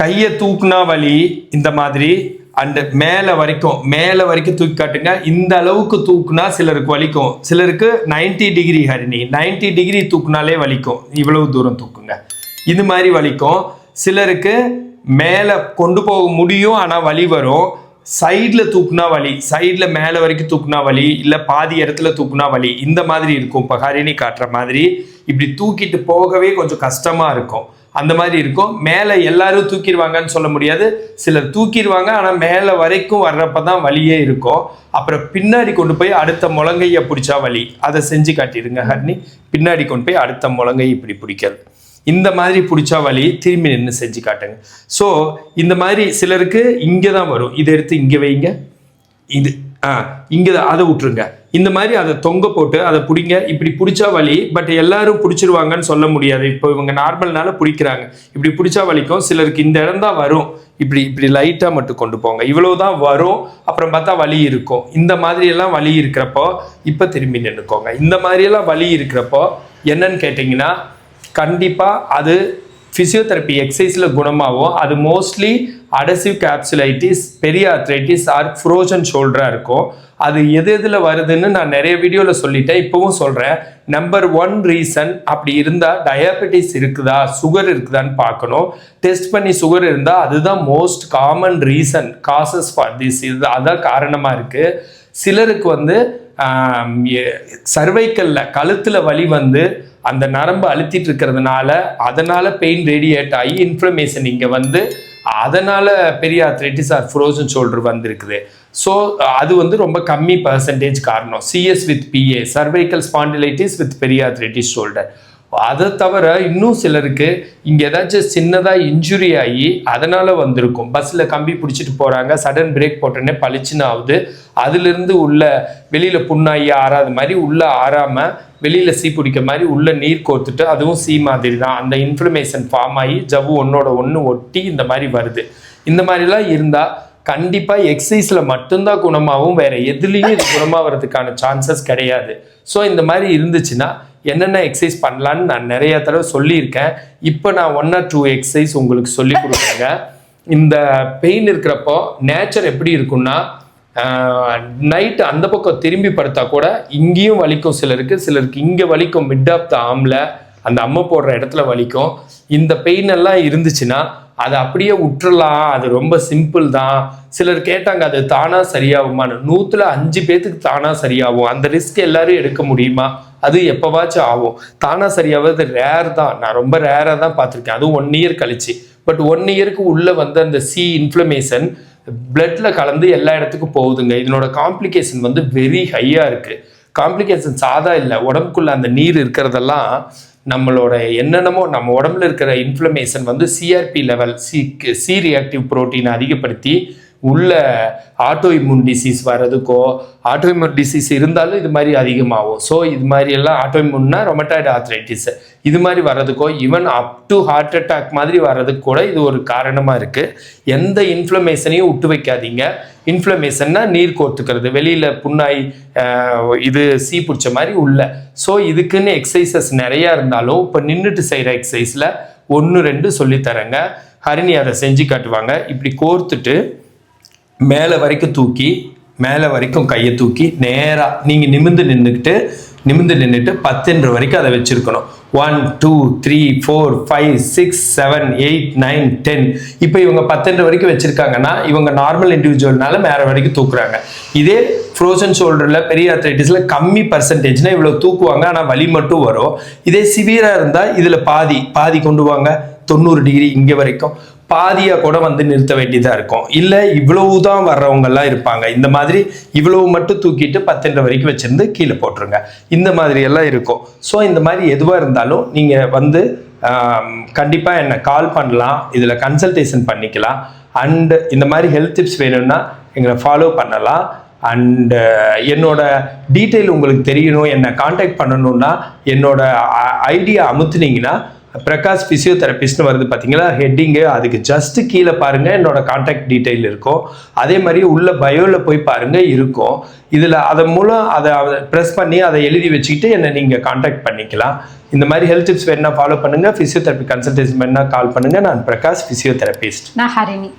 கையை தூக்குனா வலி இந்த மாதிரி அண்ட் மேலே வரைக்கும் மேலே வரைக்கும் தூக்கி காட்டுங்க இந்த அளவுக்கு தூக்குனா சிலருக்கு வலிக்கும். சிலருக்கு 90 டிகிரி ஹரிணி 90 டிகிரி தூக்குனாலே வலிக்கும். இவ்வளவு தூரம் தூக்குங்க. இது மாதிரி வலிக்கும். சிலருக்கு மேலே கொண்டு போக முடியும் ஆனால் வலி வரும். சைடில் தூக்குனா வலி சைடில் மேலே வரைக்கும் தூக்குனா வலி இல்லை பாதி இடத்துல தூக்குனா வலி இந்த மாதிரி இருக்கும். இப்போ ஹரிணி காட்டுற மாதிரி இப்படி தூக்கிட்டு போகவே கொஞ்சம் கஷ்டமாக இருக்கும். அந்த மாதிரி இருக்கும். மேலே எல்லாரும் தூக்கிடுவாங்கன்னு சொல்ல முடியாது. சிலர் தூக்கிடுவாங்க ஆனால் மேலே வரைக்கும் வர்றப்ப தான் வலியே இருக்கும். அப்புறம் பின்னாடி கொண்டு போய் அடுத்த முழங்கையை பிடிச்சா வலி. அதை செஞ்சு காட்டிடுங்க ஹர்னி. பின்னாடி கொண்டு போய் அடுத்த முழங்கை இப்படி பிடிக்கிறது. இந்த மாதிரி பிடிச்சா வலி திரும்பி நின்று செஞ்சு காட்டுங்க. ஸோ இந்த மாதிரி சிலருக்கு இங்கே தான் வரும். இதை எடுத்து இங்கே வைங்க. இது இங்கே அதை விட்டுருங்க. இந்த மாதிரி அதை தொங்க போட்டு அதை பிடிங்க. இப்படி பிடிச்சா வலி பட் எல்லாரும் பிடிச்சிருவாங்கன்னு சொல்ல முடியாது. இப்போ இவங்க நார்மல்னால பிடிக்கிறாங்க. இப்படி பிடிச்சா வலிக்கும். சிலருக்கு இந்த இடம் தான் வரும். இப்படி இப்படி லைட்டாக மட்டும் கொண்டு போங்க. இவ்வளோதான் வரும். அப்புறம் பார்த்தா வலி இருக்கும். இந்த மாதிரியெல்லாம் வலி இருக்கிறப்போ இப்போ திரும்பி நின்றுக்கோங்க இந்த மாதிரியெல்லாம் வலி இருக்கிறப்போ என்னன்னு கேட்டிங்கன்னா கண்டிப்பாக அது ஃபிசியோதெரப்பி எக்ஸசைஸில் குணமாகும் அது மோஸ்ட்லி அடசிவ் கேப்சுலைட்டிஸ் பெரிய அத்ரைட்டிஸ் ஆர் ஃப்ரோசன் ஷோல்டராக இருக்கும் அது எது எதில் வருதுன்னு நான் நிறைய வீடியோவில் சொல்லிட்டேன் இப்போவும் சொல்கிறேன் நம்பர் ஒன் ரீசன் அப்படி இருந்தால் டயபெட்டிஸ் இருக்குதா சுகர் இருக்குதான்னு பார்க்கணும். டெஸ்ட் பண்ணி சுகர் இருந்தால் அதுதான் most common reason causes for this இது அதான் காரணமாக இருக்குது சிலருக்கு வந்து சர்வைக்கல்ல கழுத்தில் வலி வந்து அந்த நரம்பு அழுத்திட்டு இருக்கிறதுனால அதனால பெயின் ரேடியேட் ஆகி இன்ஃப்ளமேஷன் இங்கே வந்து அதனால பெரிய த்ரெட்டிஸ் ஆர் ஃப்ரோசன் ஷோல்டர் வந்திருக்குது. ஸோ அது வந்து ரொம்ப கம்மி பர்சன்டேஜ் காரணம். CS with PA cervical spondylitis with பெரிய அத்ரைட்டிஸ் ஷோல்டர் அதை தவிர இன்னும் சிலருக்கு இங்கே ஏதாச்சும் சின்னதாக இன்ஜுரி ஆகி அதனால் வந்திருக்கும். பஸ்ஸில் கம்பி பிடிச்சிட்டு போகிறாங்க சடன் பிரேக் போட்டோன்னே பளிச்சுன்னு ஆகுது. அதுலேருந்து உள்ள வெளியில் புண்ணாகி ஆறாத மாதிரி உள்ளே ஆறாமல் வெளியில் சீ பிடிக்க மாதிரி உள்ள நீர் கோர்த்துட்டு அதுவும் சீ மாதிரி தான். அந்த இன்ஃப்ளமேஷன் ஃபார்ம் ஆகி ஜவ்வு ஒன்னோட ஒன்று ஒட்டி இந்த மாதிரி வருது. இந்த மாதிரிலாம் இருந்தால் கண்டிப்பாக எக்ஸசைஸில் மட்டும்தான் குணமாகும் வேறு எதுலேயும் இது குணமாகிறதுக்கான சான்சஸ் கிடையாது. ஸோ இந்த மாதிரி இருந்துச்சுன்னா என்னென்ன எக்ஸசைஸ் பண்ணலான்னு நான் நிறைய தடவை சொல்லியிருக்கேன். இப்போ நான் ஒன் ஆர் டூ எக்ஸசைஸ் உங்களுக்கு சொல்லி கொடுக்குறேங்க. இந்த பெயின் இருக்கிறப்போ நேச்சர் எப்படி இருக்கும்னா நைட்டு அந்த பக்கம் திரும்பி படுத்தா கூட இங்கேயும் வலிக்கும் சிலருக்கு. சிலருக்கு இங்கே வலிக்கும் மிட் ஆஃப் த ஆம்ல அந்த அம்மை போடுற இடத்துல வலிக்கும். இந்த பெயின் எல்லாம் இருந்துச்சுன்னா அதை அப்படியே விட்டுறலாம். அது ரொம்ப சிம்பிள் தான். சிலர் கேட்டாங்க அது தானாக சரியாகுமான்னு? நூற்றுல அஞ்சு பேத்துக்கு தானாக சரியாகும். அந்த ரிஸ்க் எல்லாரும் எடுக்க முடியுமா? அது எப்போவாச்சும் ஆகும். தானாக சரியாவது ரேர் தான். நான் ரொம்ப ரேராக தான் பார்த்துருக்கேன். அதுவும் ஒன் இயர் கழிச்சு. பட் ஒன் இயருக்கு உள்ளே வந்து அந்த சி இன்ஃப்ளமேஷன் பிளட்ல கலந்து எல்லா இடத்துக்கும் போகுதுங்க. இதனோட காம்ப்ளிகேஷன் வந்து வெரி ஹையாக இருக்குது காம்ப்ளிகேஷன் சாதா இல்லை. உடம்புக்குள்ள அந்த நீர் இருக்கிறதெல்லாம் நம்மளோட என்னென்னமோ நம்ம உடம்புல இருக்கிற இன்ஃப்ளமேஷன் வந்து CRP level C C reactive protein அதிகப்படுத்தி உள்ள ஆட்டோ இம்யூன் டிசீஸ் வர்றதுக்கோ ஆட்டோ இம்யூன் டிசீஸ் இருந்தாலும் இது மாதிரி அதிகமாகும். ஸோ இது மாதிரி எல்லாம் ஆட்டோ இம்யூன்னா ரொமட்டாய்டு ஆர்த்ரைட்டிஸ் இது மாதிரி வர்றதுக்கோ even up to heart attack மாதிரி வர்றதுக்கு கூட இது ஒரு காரணமாக இருக்குது எந்த இன்ஃப்ளமேஷனையும் விட்டு வைக்காதீங்க. இன்ஃப்ளமேஷன்னா நீர் கோர்த்துக்கிறது. வெளியில் புண்ணாய் இது சீ பிடிச்ச மாதிரி உள்ள. ஸோ இதுக்குன்னு எக்ஸசைசஸ் நிறையா இருந்தாலும் இப்போ நின்றுட்டு செய்கிற எக்ஸசைஸில் ஒன்று ரெண்டு சொல்லித்தரேங்க. ஹரிணி அதை செஞ்சு காட்டுவாங்க. இப்படி கோர்த்துட்டு மேலே வரைக்கும் தூக்கி மேலே வரைக்கும் கையை தூக்கி நேராக நீங்கள் நிமிந்து நின்றுக்கிட்டு நிமிந்து நின்றுட்டு பத்துன்ற வரைக்கும் அதை வச்சுருக்கணும். One two three four five six seven eight nine ten இப்போ இவங்க பத்துன்ற வரைக்கும் வச்சுருக்காங்கன்னா இவங்க நார்மல் இண்டிவிஜுவல்னால மேலே வரைக்கும் தூக்குறாங்க. இதே ஃப்ரோசன் ஷோல்டரில் பெரிய அத்ரைட்டிஸில் கம்மி பர்சன்டேஜ்னா இவ்வளோ தூக்குவாங்க ஆனால் வலி மட்டும் வரும். இதே சிவியராக இருந்தால் இதில் பாதி பாதி கொண்டு வாங்க. தொண்ணூறு டிகிரி இங்கே வரைக்கும். பாதியாக கூட வந்து நிறுத்த வேண்டியதாக இருக்கும். இல்லை இவ்வளவு தான் வர்றவங்கெல்லாம் இருப்பாங்க. இந்த மாதிரி இவ்வளவு மட்டும் தூக்கிட்டு பத்துன்ற வரைக்கும் வச்சுருந்து கீழே போட்டுருங்க. இந்த மாதிரி எல்லாம் இருக்கும். ஸோ இந்த மாதிரி எதுவாக இருந்தாலும் நீங்கள் வந்து கண்டிப்பாக என்னை கால் பண்ணலாம். இதில் கன்சல்டேஷன் பண்ணிக்கலாம். அண்டு இந்த மாதிரி ஹெல்த் டிப்ஸ் வேணும்னா எங்களை ஃபாலோ பண்ணலாம். அண்டு என்னோட டீட்டெயில் உங்களுக்கு தெரியணும் என்னை காண்டாக்ட் பண்ணணும்னா என்னோட ஐடியா அமுத்துனீங்கன்னா பிரகாஷ் ஃபிசியோதெரபிஸ்ட்னு வருது பார்த்தீங்களா ஹெட்டிங்கு அதுக்கு ஜஸ்ட் கீழே பாருங்கள் என்னோட காண்டாக்ட் டீட்டெயில் இருக்கும். அதே மாதிரி உள்ள பயோவில் போய் பாருங்கள் இருக்கும். இதில் அதன் மூலம் அதை ப்ரெஸ் பண்ணி அதை எழுதி வச்சுக்கிட்டு என்னை நீங்கள் காண்டாக்ட் பண்ணிக்கலாம். இந்த மாதிரி ஹெல்த் டிப்ஸ் வேணா ஃபாலோ பண்ணுங்க. ஃபிசியோதெரப்பி கன்சல்டேஷன் வேணா கால் பண்ணுங்கள் நான் பிரகாஷ் ஃபிசியோதெரபிஸ்ட் நான் ஹரிணி.